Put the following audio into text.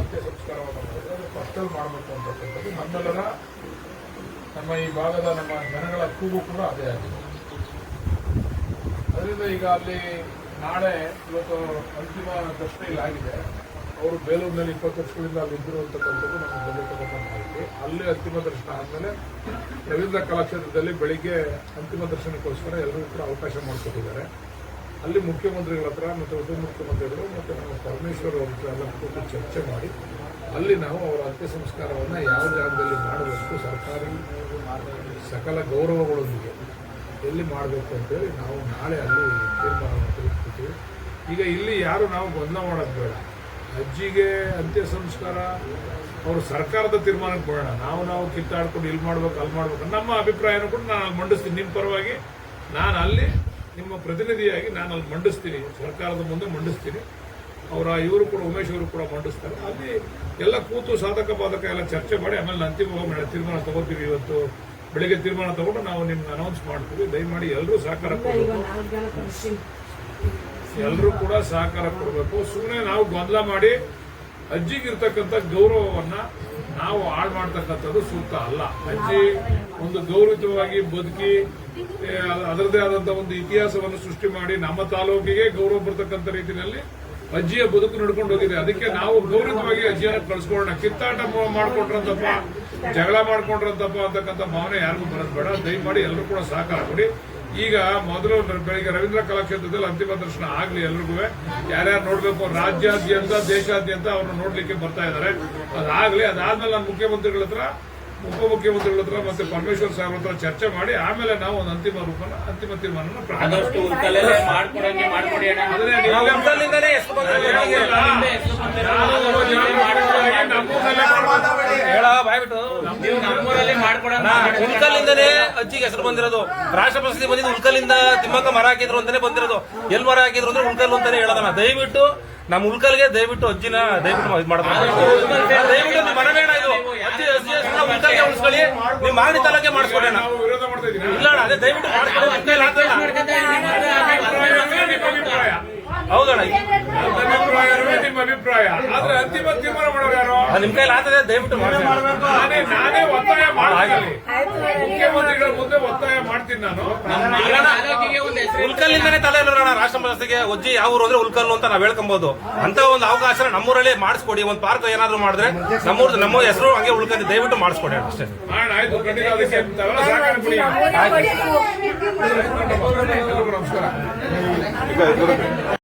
ಅಂತ್ಯ ಸಂಸ್ಕಾರವನ್ನು ಮಾಡಿದ್ರೆ. ಫಸ್ಟಲ್ಲಿ ಮಾಡಬೇಕು ಅಂತಕ್ಕಂಥದ್ದು ನಮ್ಮೆಲ್ಲರ ನಮ್ಮ ಈ ಭಾಗದ ನಮ್ಮ ಜನಗಳ ಕೂಗು ಕೂಡ ಅದೇ ಆಗಿದೆ. ಅದರಿಂದ ಈಗ ಅಲ್ಲಿ ನಾಳೆ ಇವತ್ತು ಅಂತಿಮ ದರ್ಶನ ಆಗಿದೆ. ಅವರು ಬೇಲೂರಿನಲ್ಲಿ ಇಪ್ಪತ್ತು ವರ್ಷಗಳಿಂದ ಅಲ್ಲಿ ಇದ್ದರು ಅಂತಕ್ಕಂಥದ್ದು ನಮ್ಮ ದಲಿತರನ್ನ ಮಾಹಿತಿ. ಅಲ್ಲಿ ಅಂತಿಮ ದರ್ಶನ ಆದಮೇಲೆ ರವೀಂದ್ರ ಕಲಾಕ್ಷೇತ್ರದಲ್ಲಿ ಬೆಳಿಗ್ಗೆ ಅಂತಿಮ ದರ್ಶನಕ್ಕೋಸ್ಕರ ಎಲ್ಲರೂ ಕೂಡ ಅವಕಾಶ ಮಾಡಿಕೊಟ್ಟಿದ್ದಾರೆ. ಅಲ್ಲಿ ಮುಖ್ಯಮಂತ್ರಿಗಳ ಹತ್ರ ಮತ್ತು ಉಪಮುಖ್ಯಮಂತ್ರಿಗಳು ಮತ್ತು ನಮ್ಮ ಪರಮೇಶ್ವರ್ ಅವ್ರ ಹತ್ರ ಎಲ್ಲ ಕೂತು ಚರ್ಚೆ ಮಾಡಿ, ಅಲ್ಲಿ ನಾವು ಅವರ ಅಂತ್ಯ ಸಂಸ್ಕಾರವನ್ನು ಯಾವ ಜಾಗದಲ್ಲಿ ಮಾಡಬೇಕು ಸರ್ಕಾರಿ ಸಕಲ ಗೌರವಗಳೊಂದಿಗೆ ಎಲ್ಲಿ ಮಾಡಬೇಕು ಅಂತೇಳಿ ನಾವು ನಾಳೆ ಅಲ್ಲಿ ತೀರ್ಮಾನವನ್ನು ತೆಗೆದುಕೊಳ್ತೀವಿ. ಈಗ ಇಲ್ಲಿ ಯಾರು ನಾವು ಗೊಂದಲ ಮಾಡೋದು ಬೇಡ. ಅಜ್ಜಿಗೆ ಅಂತ್ಯ ಸಂಸ್ಕಾರ ಅವರು ಸರ್ಕಾರದ ತೀರ್ಮಾನಕ್ಕೆ ಬರೋಣ. ನಾವು ನಾವು ಕಿತ್ತಾಡ್ಕೊಂಡು ಇಲ್ಲಿ ಮಾಡ್ಬೇಕು, ಅಲ್ಲಿ ಮಾಡ್ಬೇಕು ನಮ್ಮ ಅಭಿಪ್ರಾಯನ ಕೂಡ ನಾನು ಮಂಡಿಸ್ತೀನಿ. ನಿಮ್ಮ ಪರವಾಗಿ ನಾನು ಅಲ್ಲಿ ನಿಮ್ಮ ಪ್ರತಿನಿಧಿಯಾಗಿ ನಾನು ಅಲ್ಲಿ ಮಂಡಿಸ್ತೀನಿ. ಸರ್ಕಾರದ ಮುಂದೆ ಮಂಡಿಸ್ತೀನಿ. ಅವರ ಇವರು ಕೂಡ ಉಮೇಶ್ ಅವರು ಕೂಡ ಮಂಡಿಸ್ತಾರೆ. ಅಲ್ಲಿ ಎಲ್ಲ ಕೂತು ಸಾಧಕ ಬಾಧಕ ಎಲ್ಲ ಚರ್ಚೆ ಮಾಡಿ ಆಮೇಲೆ ಅಂತಿಮವಾಗಿ ತೀರ್ಮಾನ ತಗೋತೀವಿ ಇವತ್ತು. ಬೆಳಿಗ್ಗೆ ತೀರ್ಮಾನ ತಗೊಂಡು ನಾವು ನಿಮ್ಗೆ ಅನೌನ್ಸ್ ಮಾಡ್ತೀವಿ. ದಯಮಾಡಿ ಎಲ್ಲರೂ ಸಹಕಾರ ಎಲ್ಲರೂ ಕೂಡ ಸಹಕಾರ ಕೊಡಬೇಕು. ಸುಮ್ಮನೆ ನಾವು ಗೊಂದಲ ಮಾಡಿ ಅಜ್ಜಿಗಿರ್ತಕ್ಕಂಥ ಗೌರವವನ್ನ ನಾವು ಹಾಳು ಮಾಡ್ತಕ್ಕಂಥದ್ದು ಸೂಕ್ತ ಅಲ್ಲ. ಅಜ್ಜಿ ಒಂದು ಗೌರವಿತವಾಗಿ ಬದುಕಿ ಅದರದೇ ಆದಂತಹ ಒಂದು ಇತಿಹಾಸವನ್ನು ಸೃಷ್ಟಿ ಮಾಡಿ ನಮ್ಮ ತಾಲೂಕಿಗೆ ಗೌರವ ಬರ್ತಕ್ಕಂಥ ರೀತಿಯಲ್ಲಿ ಅಜ್ಜಿಯ ಬದುಕು ನಡ್ಕೊಂಡು ಹೋಗಿದೆ. ಅದಕ್ಕೆ ನಾವು ಗೌರವವಾಗಿ ಅಜ್ಜಿಯನ್ನ ಕಳಿಸ್ಕೊಳ್ಳೋಣ. ಕಿತ್ತಾಟ ಮಾಡ್ಕೊಂಡ್ರಂತಪ್ಪ, ಜಗಳ ಮಾಡ್ಕೊಂಡ್ರಂತಪ್ಪ ಅಂತಕ್ಕಂಥ ಭಾವನೆ ಯಾರಿಗೂ ಬರೋದು ಬೇಡ. ದಯಮಾಡಿ ಎಲ್ಲರೂ ಕೂಡ ಸಹಕಾರ ಕೊಡಿ. ಈಗ ಮೊದಲು ಬೆಳಿಗ್ಗೆ ರವೀಂದ್ರ ಕಲಾಕ್ಷೇತ್ರದಲ್ಲಿ ಅಂತಿಮ ದರ್ಶನ ಆಗಲಿ ಎಲ್ರಿಗೂ. ಯಾರ್ಯಾರು ನೋಡಬೇಕು ರಾಜ್ಯಾದ್ಯಂತ ದೇಶಾದ್ಯಂತ ಅವ್ರನ್ನ ನೋಡಲಿಕ್ಕೆ ಬರ್ತಾ ಇದ್ದಾರೆ. ಅದಾಗಲಿ ಅದಾದ್ಮೇಲೆ ನಾನು ಮುಖ್ಯಮಂತ್ರಿಗಳ ಹತ್ರ ಉಪಮುಖ್ಯಮಂತ್ರಿಗಳ ಹತ್ರ ಮತ್ತೆ ಪರಮೇಶ್ವರ್ ಸಾಹೇಬ್ರ ಹತ್ರ ಚರ್ಚೆ ಮಾಡಿ ಆಮೇಲೆ ನಾವು ಒಂದು ಅಂತಿಮ ರೂಪನ ಅಂತಿಮ ತೀರ್ಮಾನ ಆದಷ್ಟು ಉಳ್ಕಲ್ಲೇ ಮಾಡ್ಕೊಡಂಗೆ ಮಾಡ್ಕೊಡಿ ಅಣ್ಣ ಅದನ್ನೇ ನಾವು ನೀವು- ಉಳ್ಕಲ್ಲಿಂದನೇ ಎಷ್ಟು ಬಂದಿರೋದು ನಮಗೆ? ಹೇಳ ಬಾಯ್ಬಿಟ್ಟು ನೀವು ನಮ್ಮೂರಲ್ಲೇ ಮಾಡ್ಕೊಡಂಗ ನಾ ಉಳ್ಕಲ್ಲಿಂದನೇ ಅಜ್ಜಿಗೆ ಹೆಸರು ಬಂದಿರೋದು. ರಾಷ್ಟ್ರ ಪ್ರಶಸ್ತಿ ಬಂದಿದ್ದು ಉಲ್ಕಲ್ಲಿಂದ ತಿಮ್ಮಕ್ಕ ಮರ ಹಾಕಿದ್ರು ಅಂತಾನೆ ಬಂದಿರೋದು. ಎಲ್ ಮರ ಹಾಕಿದ್ರು ಅಂದ್ರೆ ಉಲ್ಕಲ್ ಅಂತಾನೆ ಹೇಳೋದನ್ನ. ದಯವಿಟ್ಟು ನಮ್ಮ ಉಲ್ಕಲ್ಗೆ ದಯವಿಟ್ಟು ಅಜ್ಜಿನ ದಯವಿಟ್ಟು ಇದು ದಯವಿಟ್ಟು ನೀವು ಮನವೇಣ ಇದು? ಅಜ್ಜಿ ಉಳಿಸ್ಕೊಳ್ಳಿ. ನೀವು ಮಾಡಿ ತಲಕ್ಕೆ ಇದ್ದೀವಿ ಇಲ್ಲ ಅದೇ ದಯವಿಟ್ಟು ಹೌದಣ್ಣ. ನಿಮ್ಮ ಅಭಿಪ್ರಾಯ. ಆದ್ರೆ ಅಂತಿಮ ತೀರ್ಮಾನ ಮಾಡೋರು ಯಾರು? ನಿಮ್ ಕೈಲಿ ದಯವಿಟ್ಟು ಮಾಡಿ ಮುಖ್ಯಮಂತ್ರಿಗಳ ಮುಂದೆ ಒತ್ತಾಯ ಮಾಡ್ತೀನಿ ನಾನು. ಉಲ್ಕಲ್ಲಿಂದನೇ ತಲೆ ಇರೋಣ ರಾಷ್ಟ್ರ ಪ್ರಶಸ್ತಿಗೆ ಒಜ್ಜಿ ಯಾವ ಊರು ಅಂದ್ರೆ ಉಲ್ಕಲ್ಲು ಅಂತ ನಾವ್ ಹೇಳ್ಕೊಬಹುದು ಅಂತ ಒಂದು ಅವಕಾಶ ನಮ್ಮೂರಲ್ಲಿ ಮಾಡಿಸ್ಕೊಡಿ. ಒಂದು ಪಾರ್ಕ್ ಏನಾದ್ರು ಮಾಡಿದ್ರೆ ನಮ್ಮೂರ್ ನಮ್ಮ ಹೆಸರು ಹಂಗೆ ಉಳ್ಕೊಂಡು ದಯವಿಟ್ಟು ಮಾಡಿಸ್ಕೊಡಿ ಅಷ್ಟೇ. ನಮಸ್ಕಾರ.